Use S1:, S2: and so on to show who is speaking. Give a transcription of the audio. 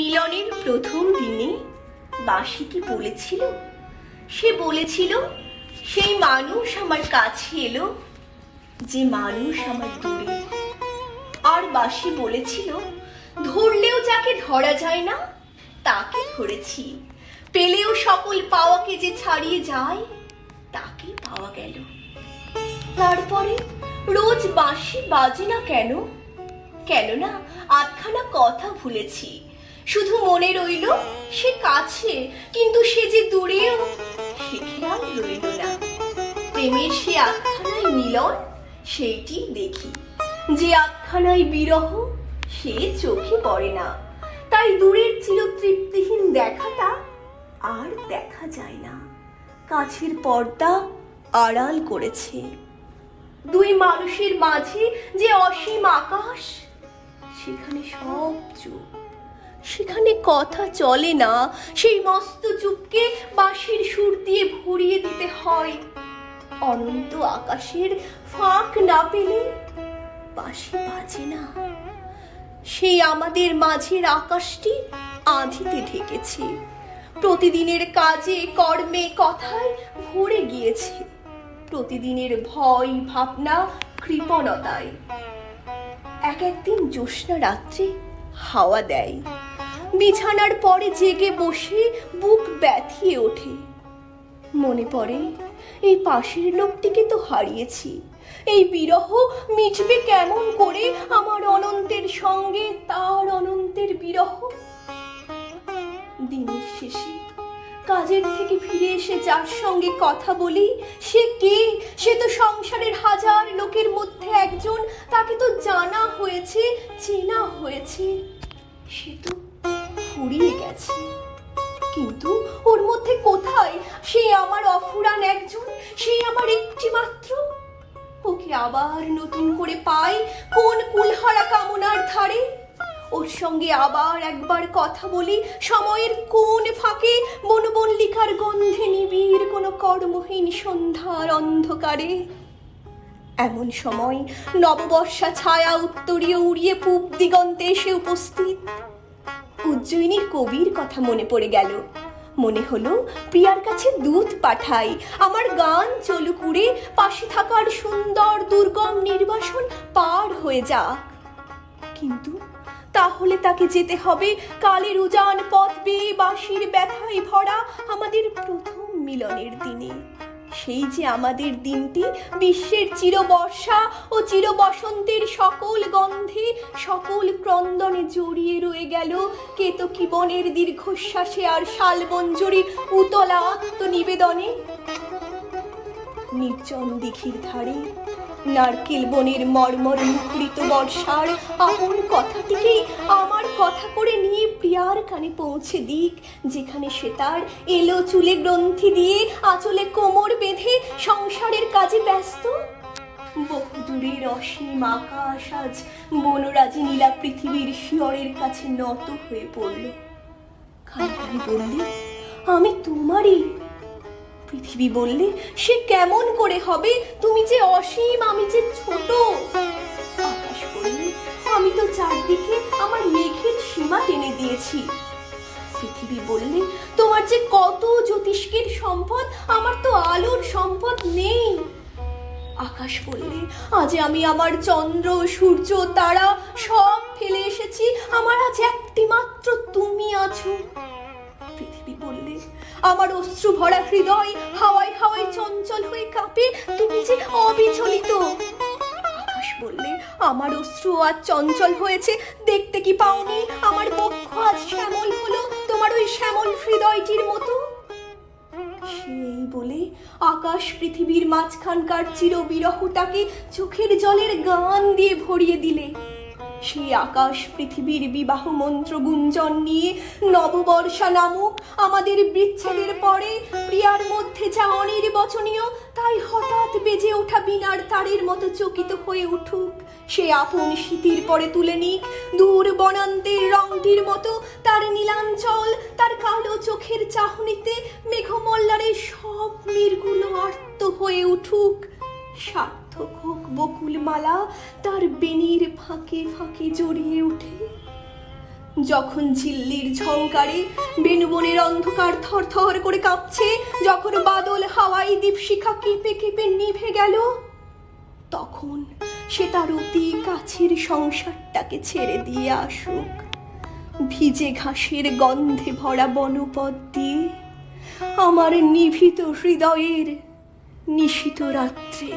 S1: মিলনের প্রথম দিনে বাসি কি বলেছিল? সে বলেছিল, সেই মানুষ আমার কাছে এলো, যে মানুষ আমার দূরে আর বাসি বলেছিল, ধরলেও যাকে ধরা যায় না, তাকে ধরেছি। পেলেও সকল পাওয়াকে যে ছাড়িয়ে যায়, তাকে পাওয়া গেল। তারপরে রোজ বাঁশি বাজে না কেন? কেননা আধখানা কথা ভুলেছি। শুধু মনে রইল সে কাছে, কিন্তু সে যে দূরেও প্রেমের সে আধখানায় মিলন, সেইটি দেখি। যে আধখানায় বিরহ, সে চোখে পড়ে না। তাই দূরের চিরতৃপ্তিহীন দেখাটা আর দেখা যায় না। কাছের পর্দা আড়াল করেছে। দুই মানুষের মাঝে যে অসীম আকাশ, সেখানে সব চুপ। সেখানে কথা চলে না। সেই মস্ত চুপকে বাঁশির সুর দিয়ে ভরিয়ে দিতে হয়। অনন্ত আকাশের ফাঁক না পেলে বাঁশি বাজে না। সেই আমাদের মাঝের আকাশটি আঁধিতে ঢেকেছে। প্রতিদিনের কাজে, কর্মে, কথায় ভরে গিয়েছে। প্রতিদিনের ভয়, ভাবনা, কৃপণতায়। এক একদিন জ্যোৎস্না রাত্রে হাওয়া দেয়। বিছানার পরে জেগে বসে বুক ব্যথিয়ে ওঠে। মনে পড়ে, এই পাশের লোকটিকে তো হারিয়েছি। এই বিরহ মিটবে কেমন করে আমার অনন্তের সঙ্গে তার অনন্তের বিরহ? দিনের শেষে কাজের থেকে ফিরে এসে যার সঙ্গে কথা বলি, সে কে? সে তো সংসারের হাজার লোকের মধ্যে একজন, তাকে তো জানা হয়েছে, চেনা হয়েছে। সে তো ফুরিয়ে গেছে। কিন্তু ওর মধ্যে কোথায়? সে আমার অফুরান একজন? সে আমার একটি মাত্র ওকে আবার নতুন করে পাই কোন কুলহারা কামনার ধারে? ওর সঙ্গে আবার একবার কথা বলি, সময়ের কোন ফাঁকে বনবল্লিকার গন্ধে নিবিড় কোনো কর্মহীন সন্ধ্যার অন্ধকারে। এমন সময় নববর্ষা ছায়া উত্তরীয় উড়িয়ে পূব দিগন্তে এসে উপস্থিত। উজ্জয়িনীর কবির কথা মনে পড়ে গেল। মনে হলো, প্রিয়ার কাছে দুধ পাঠাই। আমার গান চলুকুড়ে পাশে থাকার সুন্দর দুর্গম নির্বাসন পার হয়ে যাক। কিন্তু তাহলে তাকে যেতে হবে কালের উজান পথ বেয়ে বাঁশির ব্যথায় ভরা আমাদের প্রথম মিলনের দিনে। সেই যে আমাদের দিনটি, বিশ্বের চিরবর্ষা ও চির বসন্তের সকল গন্ধে, সকল ক্রন্দনে জড়িয়ে রয়ে গেল কেতকী বনের দীর্ঘশ্বাসে আর শালবঞ্জরির উতলা আত্মনিবেদনে। নির্জন দিঘির ধারে নারকেল বনের মর্মর মুখরিত বর্ষার আপন কথাটিকেই আমার কথা করে নিয়ে প্রিয়ার কানে পৌঁছে দিক, যেখানে সে তার এলো চুলে গ্রন্থি দিয়ে আঁচলে কোমর বেঁধে সংসারের কাজে ব্যস্ত। বহু দূরের অসীম আকাশ আজ বনরাজি নীলা পৃথিবীর শিয়রের কাছে নত হয়ে পড়ল। খানখানি বললে, আমি তোমারই পৃথিবী বললে, সে কেমন করে হবে? তুমি যে অসীম, আমি যে ছোট। আকাশ বললে, আমি তো চারদিকে আমার মেঘের সীমা টেনে দিয়েছি। পৃথিবী বললে, তোমার যে কত জ্যোতিষ্কের সম্পদ, আমার তো আলোর সম্পদ নেই। আকাশ বললে, আজ আমি আমার চন্দ্র, সূর্য, তারা সব ফেলে এসেছি। আমার আজ একটি মাত্র তুমি আছো। আমার অশ্রু ভরা হৃদয় হাওয়ায় হাওয়ায় চঞ্চল হয়ে কাঁপে, তুমি যে অবিচলিত। বললে, আমার অশ্রু আজ চঞ্চল হয়েছে, দেখতে কি পাওনি? আমার বক্ষ আজ শ্যামল হলো, তোমার ওই শ্যামল হৃদয়টির মতো? সেই বলে আকাশ পৃথিবীর মাঝখানকার চির বিরহটাকে চোখের জলের গান দিয়ে ভরিয়ে দিলে। সেই আকাশ পৃথিবীর বিবাহ মন্ত্র গুঞ্জন নিয়ে নববর্ষা নামক আমাদের বিচ্ছেদের পরে প্রিয়ার মধ্যে যা অনির্বচনীয়, তাই হঠাৎ বেজে ওঠা বিনার তারের মতো চকিত হয়ে উঠুক। সে আপন শীতির পরে তুলে নিক দূর বনান্তের রংটির মতো তার নীলাঞ্চল, তার কালো চোখের চাহনিতে মেঘমল্লারের সব মীরগুলো আর্ত হয়ে উঠুক। সার্থক বকুল মালা তার বেনির ফাঁকে ফাঁকে জড়িয়ে ওঠে। যখন ঝিল্লির ঝংকারে বেনুবনের অন্ধকার থরথর করে কাঁপছে, যখন বাদল হাওয়াই দীপশিখা কেঁপে কেঁপে নিভে গেল, তখন সে তার অতি কাছের সংসারটাকে ছেড়ে দিয়ে আসুক। ভিজে ঘাসের গন্ধে ভরা বনপথ দিয়ে আমার নিভিত হৃদয়ের নিশিত রাত্রে